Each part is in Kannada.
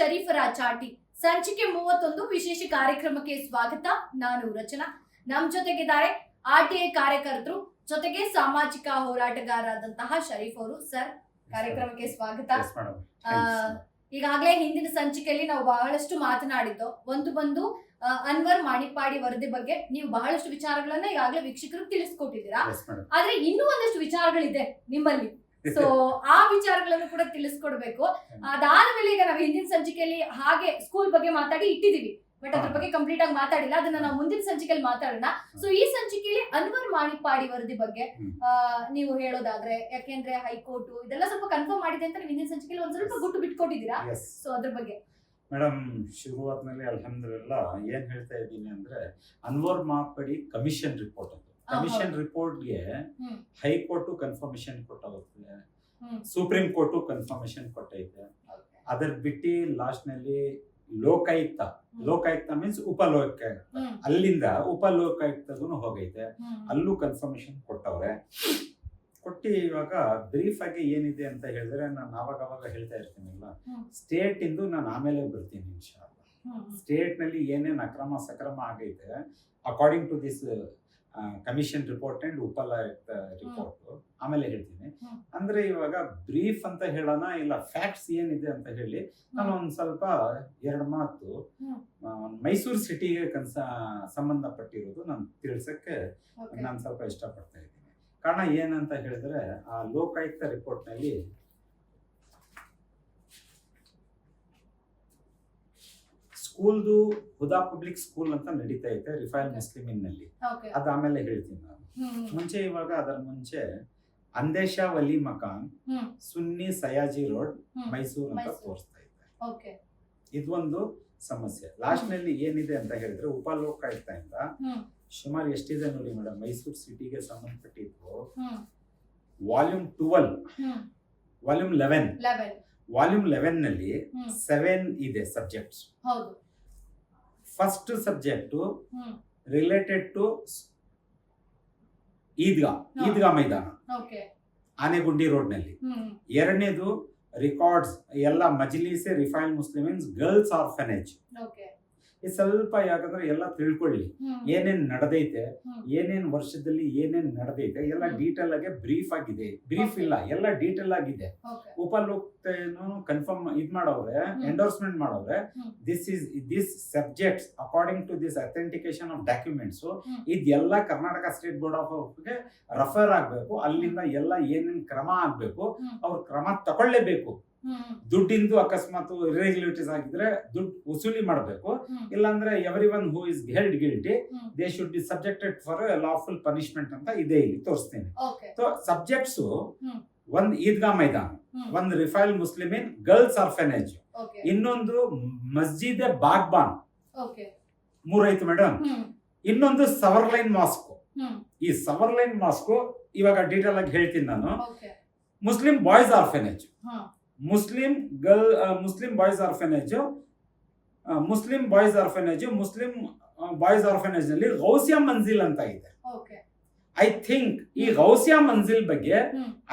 ಶರೀಫರ ಚಾಟಿ ಸಂಚಿಕೆ ಮೂವತ್ತೊಂದು ವಿಶೇಷ ಕಾರ್ಯಕ್ರಮಕ್ಕೆ ಸ್ವಾಗತ. ನಾನು ರಚನಾ. ನಮ್ ಜೊತೆಗಿದ್ದಾರೆ ಆರ್ ಟಿ ಐ ಕಾರ್ಯಕರ್ತರು ಜೊತೆಗೆ ಸಾಮಾಜಿಕ ಹೋರಾಟಗಾರರಾದಂತಹ ಶರೀಫ್ ಅವರು. ಸರ್ ಕಾರ್ಯಕ್ರಮಕ್ಕೆ ಸ್ವಾಗತ. ಈಗಾಗಲೇ ಹಿಂದಿನ ಸಂಚಿಕೆಯಲ್ಲಿ ನಾವು ಬಹಳಷ್ಟು ಮಾತನಾಡಿದ್ದು ಒಂದು ಬಂದು ಅನ್ವರ್ ಮಾಣಿಪಾಡಿ ವರದಿ ಬಗ್ಗೆ ನೀವು ಬಹಳಷ್ಟು ವಿಚಾರಗಳನ್ನ ಈಗಾಗಲೇ ವೀಕ್ಷಕರು ತಿಳಿಸ್ಕೊಟ್ಟಿದ್ದೀರಾ? ಆದ್ರೆ ಇನ್ನೂ ಒಂದಷ್ಟು ವಿಚಾರಗಳಿದೆ ನಿಮ್ಮಲ್ಲಿ. ಸೊ ಆ ವಿಚಾರಗಳನ್ನು ಕೂಡ ತಿಳಿಸ್ಕೊಡ್ಬೇಕು. ಅದಾದ್ಮೇಲೆ ಈಗ ನಾವು ಹಿಂದಿನ ಸಂಚಿಕೆಯಲ್ಲಿ ಹಾಗೆ ಸ್ಕೂಲ್ ಬಗ್ಗೆ ಮಾತಾಡಿ ಇಟ್ಟಿದೀವಿ ಬಟ್ ಅದ್ರ ಬಗ್ಗೆ ಕಂಪ್ಲೀಟ್ ಆಗಿ ಮಾತಾಡಿಲ್ಲ. ಅದನ್ನ ನಾವು ಮುಂದಿನ ಸಂಚಿಕೆಯಲ್ಲಿ ಮಾತಾಡೋಣ. ಸೊ ಈ ಸಂಚಿಕೆಯಲ್ಲಿ ಅನ್ವರ್ ಮಾಣಿಪಾಡಿ ವರದಿ ಬಗ್ಗೆ ನೀವು ಹೇಳೋದಾದ್ರೆ ಯಾಕೆಂದ್ರೆ ಹೈಕೋರ್ಟ್ ಇದೆಲ್ಲ ಸ್ವಲ್ಪ ಕನ್ಫರ್ಮ್ ಮಾಡಿದೆ ಅಂತ ನೀವು ಹಿಂದಿನ ಸಂಚಿಕೆಯಲ್ಲಿ ಒಂದ್ ಸ್ವಲ್ಪ ಗುಟ್ಟು ಬಿಟ್ಕೊಟ್ಟಿದ್ದೀರಾ. ಸೊ ಅದ್ರ ಬಗ್ಗೆ. ಮೇಡಮ್ ಶುರುವಾತ್ನಲ್ಲಿ ಅಲ್ಹಮ್ದುಲಿಲ್ಲ ಏನ್ ಹೇಳ್ತಾ ಇದ್ದೀನಿ ಅಂದ್ರೆ ಅನ್ವರ್ ಮಾಪಡಿ ಕಮಿಷನ್ ರಿಪೋರ್ಟ್ ಹಾ, ಕಮಿಷನ್. ರಿಪೋರ್ಟ್ಗೆ ಹೈ ಹೈಕೋರ್ಟು ಕನ್ಫರ್ಮೇಶನ್ ಕೊಟ್ಟಾಗುತ್ತೆ. ಸುಪ್ರೀಂ ಕೋರ್ಟು ಕನ್ಫರ್ಮೇಶನ್ ಕೊಟ್ಟೈತೆ ಅದರ್ ಬಿಟ್ಟಿ ಲಾಸ್ಟ್ನಲ್ಲಿ ಲೋಕಾಯುಕ್ತ. ಲೋಕಾಯುಕ್ತ ಮೀನ್ಸ್ ಉಪಲೋಕಾಯುಕ್ತ. ಅಲ್ಲಿಂದ ಉಪಲೋಕಾಯುಕ್ತಗೂ ಹೋಗೈತೆ ಅಲ್ಲೂ ಕನ್ಫರ್ಮೇಶನ್ ಕೊಟ್ಟವ್ರೆ ಕೊಟ್ಟು ಇವಾಗ ಬ್ರೀಫ್ ಆಗಿ ಏನಿದೆ ಅಂತ ಹೇಳಿದ್ರೆ ನಾನು ಅವಾಗ ಅವಾಗ ಹೇಳ್ತಾ ಇರ್ತೀನಲ್ಲ. ಸ್ಟೇಟ್ ಇಂದು ನಾನು ಆಮೇಲೆ ಬರ್ತೀನಿ ಇನ್ಶಾ. ಸ್ಟೇಟ್ನಲ್ಲಿ ಏನೇನು ಅಕ್ರಮ ಸಕ್ರಮ ಆಗೈತೆ according to this commission report and Upalokayukta report ಆಮೇಲೆ ಹೇಳ್ತೀನಿ. ಅಂದ್ರೆ ಇವಾಗ ಬ್ರೀಫ್ ಅಂತ ಹೇಳೋಣ ಇಲ್ಲ ಫ್ಯಾಕ್ಟ್ಸ್ ಏನಿದೆ ಅಂತ ಹೇಳಿ ನಾನು ಒಂದ್ ಸ್ವಲ್ಪ ಎರಡು ಮಾತು. ಮೈಸೂರು ಸಿಟಿಗೆ ಕನ್ಸ ಸಂಬಂಧಪಟ್ಟಿರೋದು ನಾನು ತಿಳ್ಸಕ್ಕೆ. ನಾನು ಸ್ವಲ್ಪ ಇಷ್ಟಪಡ್ತಾ ಇದ್ದೀನಿ. ಕಾರಣ ಏನಂತ ಹೇಳಿದ್ರೆ ಆ ಲೋಕಾಯುಕ್ತ ರಿಪೋರ್ಟ್ನಲ್ಲಿ ಸ್ಕೂಲ್ದು ಹುದಾ ಪಬ್ಲಿಕ್ ಸ್ಕೂಲ್ ಅಂತ ನಡೀತಾ ಐತೆ ರಿಫೈಲ್ ಮುಸ್ಲಿಮಿನ್ನಲ್ಲಿ Okay. ಅದ್ ಆಮೇಲೆ ಹೇಳ್ತೀನಿ ನಾನು. ಮುಂಚೆ ಇವಾಗ ಅದರ ಮುಂಚೆ ಅಂದೇಶ ವಲಿ ಮಕಾನ್ ಸುನ್ನಿ ಸಯಾಜಿ ರೋಡ್ ಮೈಸೂರು ಅಂತ ತೋರಿಸ್ತಾ ಇದೆ Okay. ಇದೊಂದು ಸಮಸ್ಯೆ ಲಾಸ್ಟ್ನಲ್ಲಿ ಏನಿದೆ ಅಂತ ಹೇಳಿದ್ರೆ ಉಪಲೋಕಾಯುಕ್ತದಿಂದ. ಸುಮಾರು ಎಷ್ಟಿದೆ ನೋಡಿ ಮೇಡಮ್ ಮೈಸೂರು ಸಿಟಿಗೆ ಸಂಬಂಧಪಟ್ಟಿದ್ದು. Volume twelve. Volume eleven. Volume ಲೆವೆನ್ನಲ್ಲಿ. Seven ಇದೆ ಸಬ್ಜೆಕ್ಟ್ಸ್ ಹೌದು first subject. Related to Idgah. Idgah Maidan. Anegundi ರೋಡ್ನಲ್ಲಿ. ಎರಡನೇದು ರೆಕಾರ್ಡ್ಸ್ ಎಲ್ಲ ಮಜ್ಲಿಸೆ ರಿಫೈನ್ ಮುಸ್ಲಿಮ್ಸ್ ಗರ್ಲ್ಸ್ ಆರ್ಫನೇಜ್. ಇದು ಸ್ವಲ್ಪ ಯಾಕಂದ್ರೆ ಎಲ್ಲ ತಿಳ್ಕೊಳ್ಳಿ. ಏನೇನ್ ನಡೆದೈತೆ ಏನೇನು ವರ್ಷದಲ್ಲಿ ಏನೇನ್ ನಡೆದೈತೆ ಎಲ್ಲ ಡೀಟೇಲ್ ಆಗಿ ಬ್ರೀಫ್ ಆಗಿದೆ. ಬ್ರೀಫ್ ಇಲ್ಲ ಎಲ್ಲ ಡೀಟೇಲ್ ಆಗಿದೆ. ಉಪಲೋಕ್ತೇನು ಕನ್ಫರ್ಮ್ ಇದ್ ಮಾಡವ್ರೆ ಎಂಡೋರ್ಸ್ಮೆಂಟ್ ಮಾಡವ್ರೆ. This is this subjects according to this authentication of documents ಇದೆಲ್ಲ ಕರ್ನಾಟಕ ಸ್ಟೇಟ್ ಬೋರ್ಡ್ ಆಫ್ಗೆ ರೆಫರ್ ಆಗ್ಬೇಕು. ಅಲ್ಲಿಂದ ಎಲ್ಲ ಏನೇನ್ ಕ್ರಮ ಆಗ್ಬೇಕು ಅವ್ರ ಕ್ರಮ ತಗೊಳ್ಳೇಬೇಕು. ದುಡ್ಡಿಂದು ಅಕಸ್ಮಾತ್ ಇರೆಗ್ಯುಲೇಟರ್ಸ್ ಆಗಿದ್ರೆ ದುಡ್ಡು ವಸೂಲಿ ಮಾಡಬೇಕು. ಇಲ್ಲಾಂದ್ರೆ every one who is held guilty they should be subjected for lawful punishment ಅಂತ ಇದೆ ಇಲ್ಲಿ ತೋರಿಸ್ತೀನಿ. So subjects. ಒಂದ್ ಈದ್ಗಾ ಮೈದಾನ. ಒಂದ್ ರಿಫೈಲ್ ಮುಸ್ಲಿಮಿನ್ ಗರ್ಲ್ಸ್ ಆರ್ಫನೇಜ್. ಇನ್ನೊಂದು ಮಸ್ಜಿದ್ ಬಾಗ್ಬಾನ್. ಮೂರೈತು ಮೇಡಮ್ ಇನ್ನೊಂದು ಸವರ್ಲೈನ್ ಮಾಸ್ಕ್. ಈ ಸವರ್ಲೈನ್ ಮಾಸ್ಕ್ ಇವಾಗ ಡೀಟೇಲ್ ಆಗಿ ಹೇಳ್ತೀನಿ ನಾನು. Muslim boys orphanage. Muslim girl Muslim boys orphanage Muslim boys orphanage Muslim boys ಆರ್ಫನೇಜ್ನಲ್ಲಿ Gousia Manzil ಅಂತ ಇದೆ. ಐ ಥಿಂಕ್ ಈ ಗೌಸಿಯಾ ಮಂಜಿಲ್ ಬಗ್ಗೆ.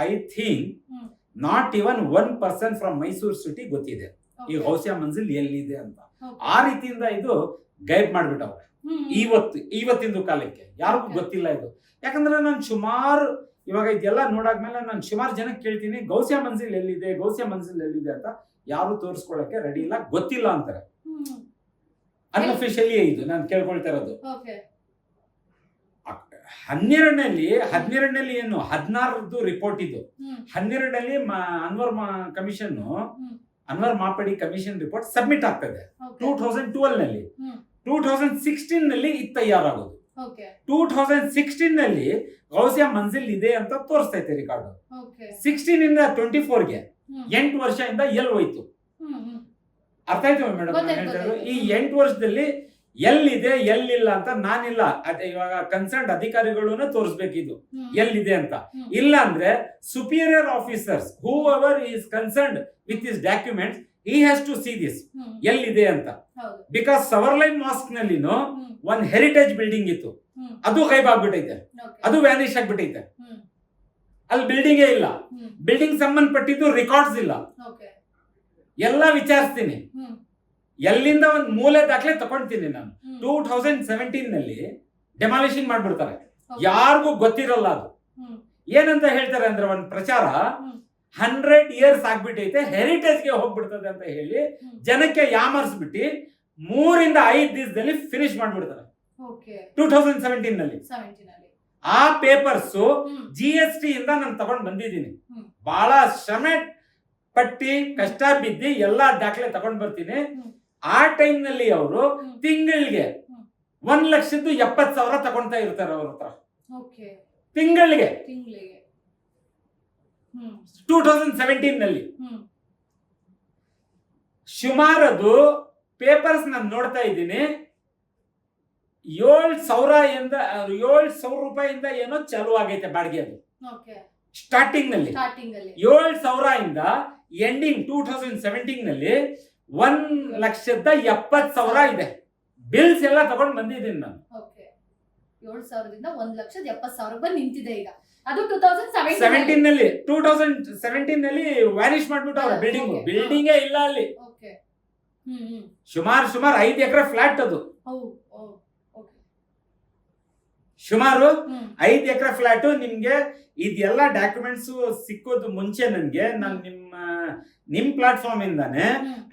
I think. Not even one person from Mysore city ಗೊತ್ತಿದೆ ಈ. ಗೌಸಿಯಾ ಮಂಜಿಲ್ ಎಲ್ಲಿದೆ ಅಂತ. ಆ ರೀತಿಯಿಂದ ಇದು ಗೈಡ್ ಮಾಡ್ಬಿಟ್ಟವ್ರೆ. ಇವತ್ತು ಇವತ್ತಿಂದು ಕಾಲಕ್ಕೆ ಯಾರಿಗೂ. ಗೊತ್ತಿಲ್ಲ ಇದು ಯಾಕಂದ್ರೆ ನಾನು ಸುಮಾರು ಇವಾಗ ಇದೆಲ್ಲ ನೋಡಾದ್ಮೇಲೆ ನಾನು ಸುಮಾರು ಜನಕ್ಕೆ ಕೇಳ್ತೀನಿ ಗೌಸ್ಯ ಮಂಜಿಲ್ ಎಲ್ಲಿದೆ ಗೌಸ್ಯ ಮಂಜಿಲ್ ಎಲ್ಲಿದೆ ಅಂತ ಯಾರು ತೋರಿಸ್ಕೊಳ್ಳಕ್ಕೆ ರೆಡಿ ಇಲ್ಲ ಗೊತ್ತಿಲ್ಲ ಅಂತಾರೆ. ಅನ್ಅಫಿಷಿಯಲಿ ಇದು ನಾನು ಕೇಳ್ಕೊಳ್ತಾ ಇರೋದು. ಹನ್ನೆರಡನಲ್ಲಿ ಹನ್ನೆರಡನಲ್ಲಿ ಏನು ಹದಿನಾರದ್ದು ರಿಪೋರ್ಟ್ ಇದು ಹನ್ನೆರಡಲ್ಲಿ Anwar commission. Anwar Manippady commission report submit ಆಗ್ತದೆ. ಟೂ ತೌಸಂಡ್ ಟ್ವೆಲ್ನಲ್ಲಿ. ಟೂ ತೌಸಂಡ್ ಸಿಕ್ಸ್ಟೀನ್ನಲ್ಲಿ ಇದು ತಯಾರಾಗೋದು. ಟೂ ತೌಸಂಡ್ ಸಿಕ್ಸ್ಟೀನ್ನಲ್ಲಿ ಗೌಸಿಯಾ ಮಂಜಿಲ್ ಇದೆ ಅಂತ ತೋರಿಸ್ತೈತೆ ರಿಕಾರ್ಡ್. ಸಿಕ್ಸ್ಟೀನ್ ಇಂದ ಟ್ವೆಂಟಿ ಫೋರ್ಗೆ ಗೆ ಎಂಟು ವರ್ಷದಿಂದ ಎಲ್ ಹೋಯ್ತು. ಅರ್ಥ ಆಯ್ತು ಮೇಡಮ್. ಈ ಎಂಟು ವರ್ಷದಲ್ಲಿ ಎಲ್ಲಿದೆ ಎಲ್ಲಿಲ್ಲ ಅಂತ ನಾನಿಲ್ಲ. ಅದೇ ಇವಾಗ ಕನ್ಸರ್ನ್ ಅಧಿಕಾರಿಗಳನ್ನ ತೋರಿಸ್ಬೇಕಿದು. ಎಲ್ಲಿದೆ ಅಂತ. ಇಲ್ಲ ಅಂದ್ರೆ superior officers who are is concerned with this documents ಈ ಹ್ಯಾಸ್ ಟು ಸಿ ದಿಸ್. ಎಲ್ಲಿದೆ ಅಂತ. ಬಿಕಾಸ್ ಸವರ್ಲೈನ್ ಮಾಸ್ಕ್ ನಲ್ಲಿನೂ. ಒಂದ್ ಹೆರಿಟೇಜ್ ಬಿಲ್ಡಿಂಗ್ ಇತ್ತು. ಅದು ಕೈಬ್ ಆಗ್ಬಿಟ್ಟೈತೆ ಅದು ವ್ಯಾನಿಶ್ ಆಗ್ಬಿಟ್ಟೈತೆ. ಅಲ್ಲಿ ಬಿಲ್ಡಿಂಗೇ ಇಲ್ಲ. ಬಿಲ್ಡಿಂಗ್ ಸಂಬಂಧಪಟ್ಟಿದ್ದು ರೆಕಾರ್ಡ್ಸ್ ಇಲ್ಲ. ಎಲ್ಲ ವಿಚಾರಿಸ್ತೀನಿ ಎಲ್ಲಿಂದ ಒಂದು ಮೂಲೆ ದಾಖಲೆ ತಗೊಂತೀನಿ ನಾನು. ಟೂ ಥೌಸಂಡ್ ಸೆವೆಂಟೀನ್ನಲ್ಲಿ ಡೆಮಾಲಿಷನ್ ಮಾಡ್ಬಿಡ್ತಾರೆ ಯಾರಿಗೂ ಗೊತ್ತಿರಲ್ಲ ಅದು ಏನಂತ ಹೇಳ್ತಾರೆ ಅಂದ್ರೆ ಒಂದು ಪ್ರಚಾರ. ಹಂಡ್ರೆಡ್ ಇಯರ್ಸ್ ಆಗ್ಬಿಟ್ಟೈತೆ ಹೆರಿಟೇಜ್ಗೆ ಹೋಗ್ಬಿಡ್ತದೆ ಅಂತ ಹೇಳಿ. ಜನಕ್ಕೆ ಯಾಮರ್ಸ್ಬಿಟ್ಟು ಮೂರಿಂದ ಐದು ದಿವಸದಲ್ಲಿ ಫಿನಿಶ್ ಮಾಡ್ಬಿಡ್ತಾರೆ. ಟೂ ಥೌಸಂಡ್ ಸೆವೆಂಟೀನ್ನಲ್ಲಿ. ಆ ಪೇಪರ್ಸ್ ಜಿ ಎಸ್ ಟಿ ಇಂದ ನಾನು ತಗೊಂಡ್ ಬಂದಿದ್ದೀನಿ. ಬಹಳ ಶ್ರಮ ಪಟ್ಟಿ ಕಷ್ಟ ಬಿದ್ದಿ ಎಲ್ಲಾ ದಾಖಲೆ ತಗೊಂಡ್ ಬರ್ತೀನಿ. ಆ ಟೈಮ್ನಲ್ಲಿ ಅವರು ತಿಂಗಳಿಗೆ. ಒಂದ್ ಲಕ್ಷದ್ದು ಎಪ್ಪತ್ ಸಾವಿರ ತಗೊಂತಾ ಇರ್ತಾರೆ ಅವ್ರ ಹತ್ರ. ತಿಂಗಳಿಗೆ. ಟೂ ತೌಸಂಡ್ ಸೆವೆಂಟೀನ್ನಲ್ಲಿ ಸುಮಾರದು ಪೇಪರ್ಸ್ ನಾನು ನೋಡ್ತಾ ಇದ್ದೀನಿ. ಏಳ್ ಸಾವಿರ ಇಂದ ಏಳ್ ಸಾವಿರ ರೂಪಾಯಿಂದ ಏನೋ ಚಾಲು ಆಗೈತೆ ಬಾಡಿಗೆ ಅದು. ಸ್ಟಾರ್ಟಿಂಗ್ನಲ್ಲಿ. ಏಳ್ ಸಾವಿರ ಇಂದ ಎಂಡಿಂಗ್ ಟೂ ತೌಸಂಡ್ ಸೆವೆಂಟೀನ್ನಲ್ಲಿ ಒಂದ್ ಲಕ್ಷದ ಎಪ್ಪತ್ ಸಾವಿರ ಇದೆ. ಬಿಲ್ಸ್ ಎಲ್ಲ ತಗೊಂಡ್ ಬಂದಿದ್ದೀನಿ ನಾನು. ಓಕೆ. ಏಳು ಸಾವಿರದಿಂದ ಒಂದ್ ಲಕ್ಷದ ಎಪ್ಪತ್ ಸಾವಿರ ಬಂದು ನಿಂತಿದೆ ಈಗ. ಅದು ಟೂ ತೌಸಂಡ್ ಸೆವೆಂಟೀನ್ನಲ್ಲಿ ಟೂ ತೌಸಂಡ್ ಸೆವೆಂಟೀನ್ನಲ್ಲಿ ವ್ಯಾನಿಶ್ ಮಾಡ್ಬಿಟ್ಟು ಅವ್ರ ಬಿಲ್ಡಿಂಗ್. ಬಿಲ್ಡಿಂಗೇ ಇಲ್ಲ ಅಲ್ಲಿ. ಸುಮಾರು ಸುಮಾರು ಐದು ಎಕರೆ ಫ್ಲಾಟ್ ಅದು. ಸುಮಾರು ಐದು ಎಕರೆ ಫ್ಲಾಟ್ ನಿಮ್ಗೆ ಇದೆಲ್ಲ ಡಾಕ್ಯುಮೆಂಟ್ಸ್ ಸಿಕ್ಕೋದು ಮುಂಚೆ ನನ್ಗೆ. ನಾನು ನಿಮ್ಮ ನಿಮ್ ಪ್ಲಾಟ್ಫಾರ್ಮ್ ಇಂದಾನೆ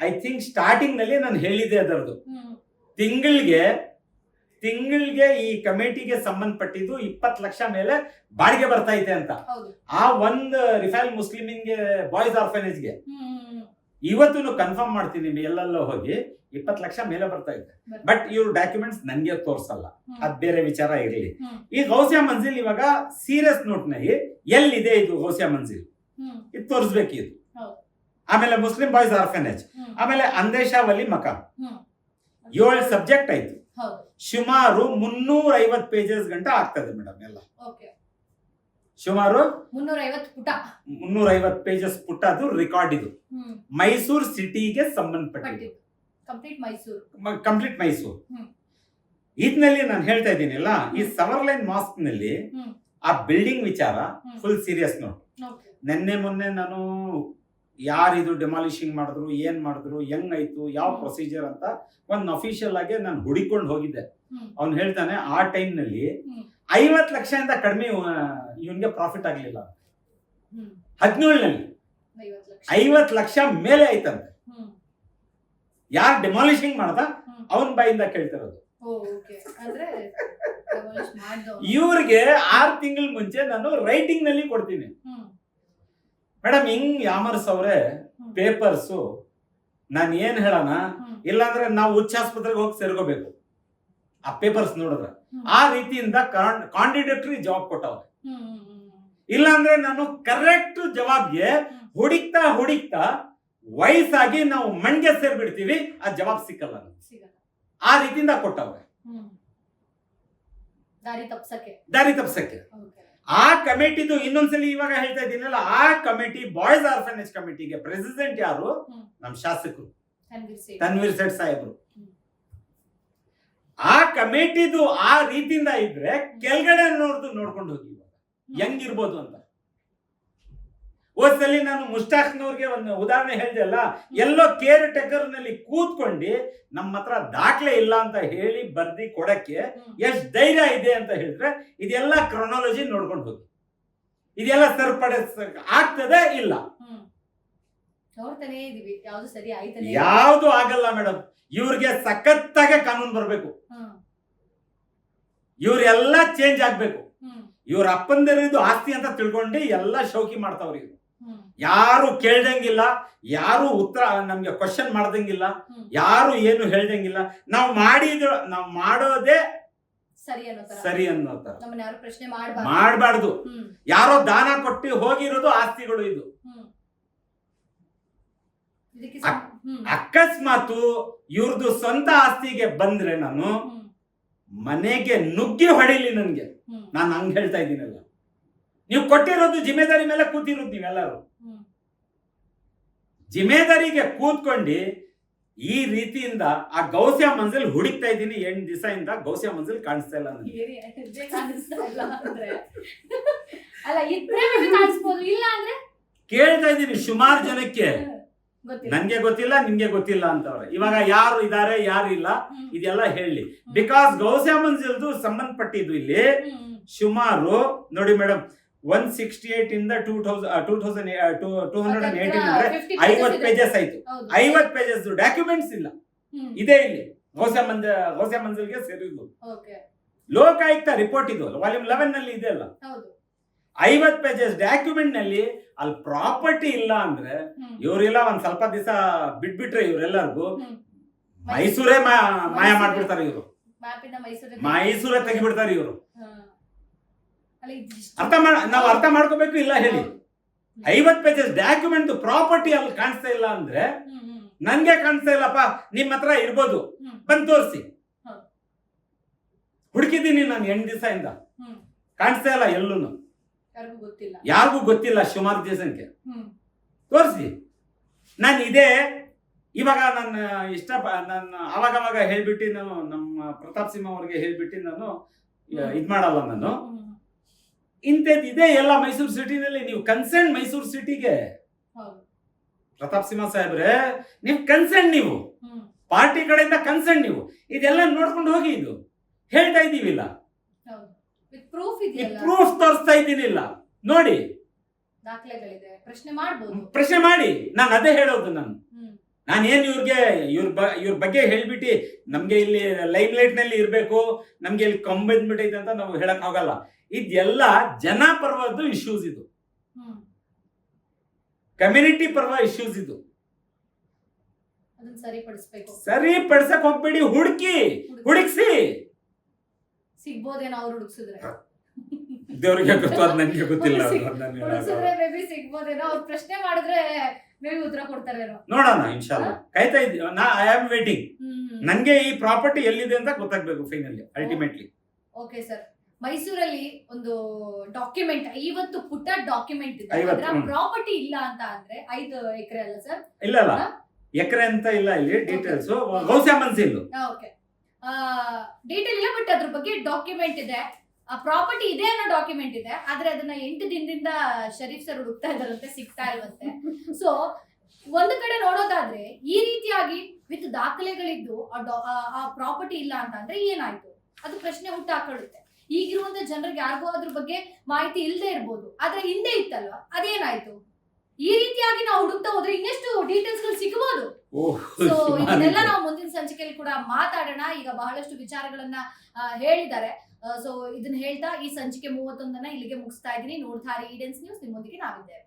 ಐ ಥಿಂಕ್ ಸ್ಟಾರ್ಟಿಂಗ್ನಲ್ಲಿ ನಾನು ಹೇಳಿದ್ದೆ ಅದರದು ತಿಂಗಳಿಗೆ ತಿಂಗಳಿಗೆ ಈ ಕಮಿಟಿಗೆ ಸಂಬಂಧಪಟ್ಟಿದ್ದು ಇಪ್ಪತ್ತು ಲಕ್ಷ ಮೇಲೆ ಬಾಡಿಗೆ ಬರ್ತಾ ಇದೆ ಅಂತ. ಆ ಒಂದು ರಿಫೈಲ್ ಮುಸ್ಲಿಮಿನ್ಗೆ ಬಾಯ್ಸ್ ಆರ್ಫನೇಜ್ಗೆ. ಇವತ್ತು ಕನ್ಫರ್ಮ್ ಮಾಡ್ತೀನಿ ಎಲ್ಲೆಲ್ಲೋ ಹೋಗಿ ಇಪ್ಪತ್ತು ಲಕ್ಷ ಮೇಲೆ ಬರ್ತಾ ಇದೆ. ಬಟ್ ಇವ್ರ ಡಾಕ್ಯುಮೆಂಟ್ಸ್ ನನ್ಗೆ ತೋರ್ಸಲ್ಲ. ಅದ್ ಬೇರೆ ವಿಚಾರ ಇರಲಿ. ಈ ಗೌಸಿಯಾ ಮಂಜಿಲ್ ಇವಾಗ ಸೀರಿಯಸ್ ನೋಟ್ನಲ್ಲಿ ಎಲ್ಲಿದೆ ಇದು ಗೌಸಿಯಾ ಮಂಜಿಲ್? ಇದು ತೋರಿಸ್ಬೇಕು ಇದು. ಆಮೇಲೆ ಮುಸ್ಲಿಂ ಬಾಯ್ಸ್ ಆರ್ಫನೇಜ್. ಆಮೇಲೆ ಅಂದೇಶಾವಲಿ ಮಕಾನ್ ಏಳು ಸಬ್ಜೆಕ್ಟ್ ಆಯ್ತು. ಸುಮಾರು ಮುನ್ನೂರ ಐವತ್ ಪೇಜಸ್ ಗಂಟ ಆಗ್ತದೆ ಮೇಡಮ್ ಎಲ್ಲ. ಸುಮಾರು ಮುನ್ನೂರ ಐವತ್ತು ಪುಟ ಪೇಜಸ್ ಅದು ರೆಕಾರ್ಡ್ ಇದು. ಮೈಸೂರು ಸಿಟಿಗೆ ಸಂಬಂಧಪಟ್ಟಿದ್ದು. ಪಟ್ಟಿದ್ದು. ಕಂಪ್ಲೀಟ್ ಮೈಸೂರು. ಕಂಪ್ಲೀಟ್ ಮೈಸೂರು. ಹ್ಮ್. ಇದ್ನಲ್ಲಿ ನಾನು ಹೇಳ್ತಾ ಇದ್ದೀನಿಲ್ಲ ಈ ಸವರ್ಲೈನ್ ಮಾಸ್ಕ್ನಲ್ಲಿ ಆ ಬಿಲ್ಡಿಂಗ್ ವಿಚಾರ ಫುಲ್ ಸೀರಿಯಸ್ ನೋಟ್ ಓಕೆ ನಿನ್ನೆ ಮೊನ್ನೆ ನಾನು ಯಾರಿದು ಡೆಮಾಲಿಷಿಂಗ್ ಮಾಡಿದ್ರು ಏನ್ ಮಾಡಿದ್ರು ಹೆಂಗಾಯ್ತು ಯಾವ. ಪ್ರೊಸೀಜರ್ ಅಂತ ಒಂದು ಅಫಿಷಿಯಲ್ ಆಗಿ ನಾನು ಹುಡಿಕೊಂಡು ಹೋಗಿದ್ದೆ. ಅವ್ನು ಹೇಳ್ತಾನೆ ಆ ಟೈಮ್ನಲ್ಲಿ ಐವತ್ತು ಲಕ್ಷದಿಂದ ಕಡಿಮೆ ಇವನ್ಗೆ ಪ್ರಾಫಿಟ್ ಆಗಲಿಲ್ಲ. ಹದಿನೇಳನಲ್ಲಿ ಐವತ್ತು ಲಕ್ಷ. ಐವತ್ ಲಕ್ಷ ಮೇಲೆ ಆಯ್ತಂತೆ. ಯಾರು ಡೆಮಾಲಿಷಿಂಗ್ ಮಾಡ್ದ? ಅವನ ಬಾಯಿಂದ ಕೇಳ್ತಿರೋದು. ಇವ್ರಿಗೆ ಆರು ತಿಂಗಳ ಮುಂಚೆ ನಾನು ರೈಟಿಂಗ್ನಲ್ಲಿ ಕೊಡ್ತೀನಿ. ಮೇಡಮ್ ಹಿಂಗ್ ಯಾಮರ್ಸ್ ಅವ್ರೆ ಪೇಪರ್ಸ್ ನಾನು ಏನ್ ಹೇಳೋಣ ಇಲ್ಲಾಂದ್ರೆ ನಾವು ಉಚ್ಚಾಸ್ಪತ್ರೆಗೆ ಹೋಗಿ ಸೇರ್ಕೋಬೇಕು. ಆ ಪೇಪರ್ಸ್ ನೋಡಿದ್ರೆ. ಆ ರೀತಿಯಿಂದ ಕಾಂಡಿಡೇಟರಿ ಜವಾಬ್ ಕೊಟ್ಟವ್ರೆ. ಇಲ್ಲಾಂದ್ರೆ ನಾನು ಕರೆಕ್ಟ್ ಜವಾಬ್ಗೆ. ಹುಡುಕ್ತಾ ಹುಡುಕ್ತಾ ವಯಸ್ಸಾಗಿ ನಾವು ಮಣ್ಗೆ ಸೇರ್ಬಿಡ್ತೀವಿ ಆ ಜವಾಬ್ ಸಿಕ್ಕಲ್ಲ ಆ ರೀತಿಯಿಂದ ಕೊಟ್ಟವ್ರೆ. ದಾರಿ ತಪ್ಸಕ್ಕೆ. ದಾರಿ ತಪ್ಸಕ್ಕೆ. ಆ ಕಮಿಟಿದು ಇನ್ನೊಂದ್ಸಲಿ ಇವಾಗ ಹೇಳ್ತಾ ಇದ್ದೀನಲ್ಲ ಆ ಕಮಿಟಿ ಬಾಯ್ಸ್ ಆರ್ಫನೇಜ್ ಕಮಿಟಿಗೆ ಪ್ರೆಸಿಡೆಂಟ್ ಯಾರು. ನಮ್ಮ ಶಾಸಕರು. ತನ್ವೀರ್ ಸೇಠ್. ಸಾಹೇಬ್ರು. ಆ ಕಮಿಟಿದು ಆ ರೀತಿಯಿಂದ ಇದ್ರೆ ಕೆಳಗಡೆ ನೋಡ್ದು ನೋಡ್ಕೊಂಡು ಹೋಗಿ ಇವಾಗ. ಹೆಂಗಿರ್ಬೋದು ಅಂತ. ಹೋದ್ಸಲಿ ನಾನು ಮುಸ್ತಾಕ್ನವ್ರಿಗೆ ಒಂದು ಉದಾಹರಣೆ ಹೇಳಿದೆ ಅಲ್ಲ ಎಲ್ಲೋ ಕೇರ್ ಟೇಕರ್ನಲ್ಲಿ ಕೂತ್ಕೊಂಡು ನಮ್ಮ ಹತ್ರ ದಾಖಲೆ ಇಲ್ಲ ಅಂತ ಹೇಳಿ ಬರ್ದಿ ಕೊಡಕ್ಕೆ ಎಷ್ಟು ಧೈರ್ಯ ಇದೆ ಅಂತ ಹೇಳಿದ್ರೆ ಇದೆಲ್ಲ ಕ್ರೊನಾಲಜಿ ನೋಡ್ಕೊಂಡು ಹೋಗಿ. ಇದೆಲ್ಲ ಸರ್ಪಡೆ ಆಗ್ತದೆ ಇಲ್ಲ? ಯಾವುದು ಆಗಲ್ಲ ಮೇಡಮ್ ಇವ್ರಿಗೆ ಸಖತ್ತಾಗೆ ಕಾನೂನು ಬರಬೇಕು. ಇವರೆಲ್ಲ ಚೇಂಜ್ ಆಗ್ಬೇಕು. ಇವ್ರ ಅಪ್ಪಂದಿರಿದು ಆಸ್ತಿ ಅಂತ ತಿಳ್ಕೊಂಡು ಎಲ್ಲ ಶೋಕಿ ಮಾಡ್ತಾವ್ರಿ ಇವ್ರು. ಯಾರು ಕೇಳ್ದಂಗಿಲ್ಲ ಯಾರು ಉತ್ತರ ನಮ್ಗೆ ಕ್ವಶನ್ ಮಾಡ್ದಂಗಿಲ್ಲ ಯಾರು ಏನು ಹೇಳ್ದಂಗಿಲ್ಲ ನಾವು ಮಾಡಿದ ನಾವು ಮಾಡೋದೇ ಸರಿ ಅನ್ನೋ ತರ. ಮಾಡಬಾರ್ದು. ಯಾರೋ ದಾನ ಕೊಟ್ಟು ಹೋಗಿರೋದು ಆಸ್ತಿಗಳು ಇದು. ಅಕಸ್ಮಾತು ಇವ್ರದ್ದು ಸ್ವಂತ ಆಸ್ತಿಗೆ ಬಂದ್ರೆ ನಾನು ಮನೆಗೆ ನುಗ್ಗಿ ಹೊಡಿಲಿ ನನ್ಗೆ. ನಾನು ಹಂಗ್ ಹೇಳ್ತಾ ಇದ್ದೀನಲ್ಲ. ನೀವು ಕೊಟ್ಟಿರೋದು ಜಿಮ್ಮೆದಾರಿ ಮೇಲೆ ಕೂತಿರೋದು ನೀವೆಲ್ಲರೂ. ಜಿಮ್ಮೆದಾರಿಗೆ ಕೂತ್ಕೊಂಡು ಈ ರೀತಿಯಿಂದ ಆ ಗೌಸ್ಯ ಮಂಜಿಲ್ ಹುಡುಕ್ತಾ ಇದ್ದೀನಿ ಎಂಟು ಇಂದ ಗೌಸ್ಯ ಮಂಜಲ್ ಕಾಣಿಸ್ತಾ ಇಲ್ಲ ನನಗೆ ಕೇಳ್ತಾ ಇದ್ದೀನಿ ಸುಮಾರು ಜನಕ್ಕೆ. ನನ್ಗೆ ಗೊತ್ತಿಲ್ಲ. ನಿಮ್ಗೆ ಗೊತ್ತಿಲ್ಲ ಅಂತವ್ರೆ. ಇವಾಗ ಯಾರು ಇದಾರೆ ಯಾರು ಇಲ್ಲ ಇದೆಲ್ಲ ಹೇಳಿ. ಬಿಕಾಸ್ ಗೌಸ್ಯ ಮಂಜಿಲ್ದು ಸಂಬಂಧಪಟ್ಟಿದ್ದು ಇಲ್ಲಿ. ಸುಮಾರು ನೋಡಿ ಮೇಡಮ್ ಒನ್ ಸಿಕ್ಸ್ಟಿ ಏಟ್ ಇಂದ two thousand two thousand two hundred and eighteen ಅಂದ್ರೆ 50 pages ಐವತ್. ಪೇಜಸ್ ಆಯ್ತು. ಐವತ್ ಪೇಜಸ್ ಡಾಕ್ಯುಮೆಂಟ್ಸ್ ಇಲ್ಲ. ಇದೆ ಇಲ್ಲಿ ಗೋಸೆ ಮಂಜ ಗೋಸೆ ಮಂಜಲ್ಗೆ ಸೇರಿದ್ದು ಲೋಕಾಯುಕ್ತ ರಿಪೋರ್ಟ್ ಇದು ವಾಲ್ಯೂಮ್ ಲೆವೆನ್ನಲ್ಲಿ ಇದೆ ಅಲ್ಲ ಐವತ್ ಪೇಜಸ್ ಡಾಕ್ಯುಮೆಂಟ್ನಲ್ಲಿ ಅಲ್ಲಿ ಪ್ರಾಪರ್ಟಿ ಇಲ್ಲ ಅಂದ್ರೆ. ಇವರೆಲ್ಲ ಒಂದ್ ಸ್ವಲ್ಪ ದಿವಸ ಬಿಟ್ಬಿಟ್ರೆ ಇವರೆಲ್ಲರಿಗೂ. ಮೈಸೂರೇ ಮಾಯ ಮಾಡ್ಬಿಡ್ತಾರೆ ಇವರು ಮೈಸೂರೇ ತೆಗಿಬಿಡ್ತಾರೆ ಇವರು. ಅಲ್ಲ, ಅರ್ಥ ಮಾಡ ನಾವು ಅರ್ಥ ಮಾಡ್ಕೋಬೇಕು ಇಲ್ಲ ಹೇಳಿ. ಐವತ್ ಪೇಜಸ್ ಡಾಕ್ಯುಮೆಂಟ್ ಪ್ರಾಪರ್ಟಿ ಅಲ್ಲಿ ಕಾಣಿಸ್ತಾ ಇಲ್ಲ ಅಂದ್ರೆ ನನ್ಗೆ ಕಾಣಿಸ್ತಾ ಇಲ್ಲಪ್ಪ ನಿಮ್ ಹತ್ರ ಇರ್ಬೋದು. ಬಂದ್ ತೋರಿಸಿ. ಹುಡುಕಿದ್ದೀನಿ ನಾನು ಎಂಟು ದಿವಸ ಇಂದ ಕಾಣಿಸ್ತಾ ಇಲ್ಲ ಎಲ್ಲೂ ಯಾರಿಗೂ ಗೊತ್ತಿಲ್ಲ. ಯಾರಿಗೂ ಗೊತ್ತಿಲ್ಲ ಸುಮಾರು ದಿವಸಕ್ಕೆ ತೋರಿಸಿ. ನಾನು ಇದೇ ಇವಾಗ ನನ್ನ ಇಷ್ಟ ನಾನು ಅವಾಗ ಅವಾಗ ಹೇಳ್ಬಿಟ್ಟು ನಾನು ನಮ್ಮ ಪ್ರತಾಪ್ ಸಿಂಹ ಅವ್ರಿಗೆ ಹೇಳ್ಬಿಟ್ಟು ನಾನು ಇದು ಮಾಡಲ್ಲ ನಾನು. ಇಂಥದ್ದು ಇದೆ ಎಲ್ಲ ಮೈಸೂರು ಸಿಟಿನಲ್ಲಿ. ನೀವು ಕನ್ಸರ್ನ್ ಮೈಸೂರು ಸಿಟಿಗೆ. ಪ್ರತಾಪ್ ಸಿಂಹ ಸಾಹೇಬ್ರೆ ನೀವು ಕನ್ಸರ್ನ್ ನೀವು. ಪಾರ್ಟಿ ಕಡೆಯಿಂದ ಕನ್ಸರ್ನ್ ನೀವು. ಇದೆಲ್ಲ ನೋಡ್ಕೊಂಡು ಹೋಗಿ ಇದು. ಹೇಳ್ತಾ ಇದ್ದೀವಿಲ್ಲ. ಪ್ರೂಫ್ ತೋರಿಸ್ತಾ ಇದ್ದೀನಿಲ್ಲ. ನೋಡಿ. ಪ್ರಶ್ನೆ ಮಾಡಿ. ನಾನು ಅದೇ ಹೇಳೋದು ನಾನು. ನಾನ್ ನಾನೇನು ಇವ್ರಿಗೆ ಇವ್ರ ಬ ಇವ್ರ ಬಗ್ಗೆ ಹೇಳ್ಬಿಟ್ಟು ನಮ್ಗೆ ಇಲ್ಲಿ ಲೈಮ್ ಲೈಟ್ನಲ್ಲಿ ಇರ್ಬೇಕು ನಮ್ಗೆ ಇಲ್ಲಿ ಕಂಬಂದ್ಬಿಟ್ಟೈತೆ ಅಂತ ನಾವು ಹೇಳಕ್ ಹೋಗಲ್ಲ ಇದೆಲ್ಲ ಜನ ಪರವಾದ ಇಶ್ಯೂಸ್ ಇದು. ಕಮ್ಯುನಿಟಿ ಪರ್ವ ಇಶ್ಯೂಸ್ ಇದು. ಸರಿ ಪಡಿಸಕ್ ಹೋಗ್ಬೇಡಿ ಹುಡುಕಿ ಹುಡುಕ್ಸಿ. ಸಿಗ್ಬೋದೇನೋ ಅವ್ರು ಹುಡುಕ್ಸಿದ್ರೆ. ದೇವ್ರಿಗೆ ಗೊತ್ತು ಅದ್ ನನಗೆ ಗೊತ್ತಿಲ್ಲ. ಸಿಗ್ಬೋದೇನೋ. ಅವ್ರು ಪ್ರಶ್ನೆ ಮಾಡಿದ್ರೆ ಉತ್ತರ ಕೊಡ್ತಾರೆ ನೋಡೋಣ ಇನ್ಶಾಲ್ಲ ಕಾಯ್ತಾ ಇದ್ದೀವಿ ನಾ ಐ ಆಮ್ ವೇಟಿಂಗ್ ನನ್ಗೆ ಈ ಪ್ರಾಪರ್ಟಿ ಎಲ್ಲಿದೆ ಅಂತ ಗೊತ್ತಾಗ್ಬೇಕು ಫೈನಲ್ ಅಲ್ಟಿಮೇಟ್ಲಿ ಓಕೆ ಸರ್. ಮೈಸೂರಲ್ಲಿ ಒಂದು ಡಾಕ್ಯುಮೆಂಟ್ ಐವತ್ತು ಪುಟ್ಟ ಡಾಕ್ಯುಮೆಂಟ್ ಇದೆ. ಐವತ್ತು, ಅದರ ಹ್ಮ್. ಪ್ರಾಪರ್ಟಿ ಇಲ್ಲ ಅಂತ ಅಂದ್ರೆ ಐದು ಎಕರೆ ಅಲ್ಲ ಸರ್? ಇಲ್ಲ ಅಲ್ಲ ಎಕರೆ ಅಂತ ಇಲ್ಲ ಇಲ್ಲಿ ಡೀಟೇಲ್ಸ್ ಗೌಸ್ಯಾ ಮನ್ಸಿಲ್ಲು ಓಕೆ ಡೀಟೇಲ್ ಇಲ್ಲ ಬಟ್ ಅದ್ರ ಬಗ್ಗೆ ಡಾಕ್ಯುಮೆಂಟ್ ಇದೆ. ಪ್ರಾಪರ್ಟಿ ಇದೆ ಅನ್ನೋ ಡಾಕ್ಯುಮೆಂಟ್ ಇದೆ ಆದ್ರೆ ಅದನ್ನ ಎಂಟು ದಿನದಿಂದ ಶರೀಫ್ ಸರ್ ಹುಡುಕ್ತಾ ಇದ್ದಾರಂತೆ ಸಿಗ್ತಾ ಇಲ್ವಂತೆ ಸೊ ಒಂದು ಕಡೆ ನೋಡೋದಾದ್ರೆ ಈ ರೀತಿಯಾಗಿ ವಿತ್ ದಾಖಲೆಗಳಿದ್ದು ಆ ಆ- ಆ ಪ್ರಾಪರ್ಟಿ ಇಲ್ಲ ಅಂತ ಅಂದ್ರೆ ಏನಾಯ್ತು? ಅದು ಪ್ರಶ್ನೆ ಹುಟ್ಟಾಕೊಳ್ಳುತ್ತೆ. ಈಗಿರುವಂತ ಜನರಿಗೆ ಯಾರಿಗೂ ಅದ್ರ ಬಗ್ಗೆ ಮಾಹಿತಿ ಇಲ್ಲದೆ ಇರ್ಬೋದು. ಆದ್ರೆ ಹಿಂದೆ ಇತ್ತಲ್ವ? ಅದೇನಾಯ್ತು? ಈ ರೀತಿಯಾಗಿ ನಾವು ಹುಡುಕ್ತಾ ಹೋದ್ರೆ ಇನ್ನೆಷ್ಟು ಡೀಟೇಲ್ಸ್ಗಳು ಸಿಗಬಹುದು ಸೊ ಇದನ್ನೆಲ್ಲ ನಾವು ಮುಂದಿನ ಸಂಚಿಕೆಯಲ್ಲಿ ಕೂಡ ಮಾತಾಡೋಣ. ಈಗ ಬಹಳಷ್ಟು ವಿಚಾರಗಳನ್ನ ಹೇಳಿದ್ದಾರೆ. ಸೊ ಇದನ್ನ ಹೇಳ್ತಾ ಈ ಸಂಚಿಕೆ ಮೂವತ್ತೊಂದನ್ನ ಇಲ್ಲಿಗೆ ಮುಗಿಸ್ತಾ ಇದ್ದೀನಿ. ನೋಡ್ತಾ ಈಡೆನ್ಸ್ ನ್ಯೂಸ್ ನಿಮ್ಮೊಂದಿಗೆ ನಾವಿದ್ದೇವೆ.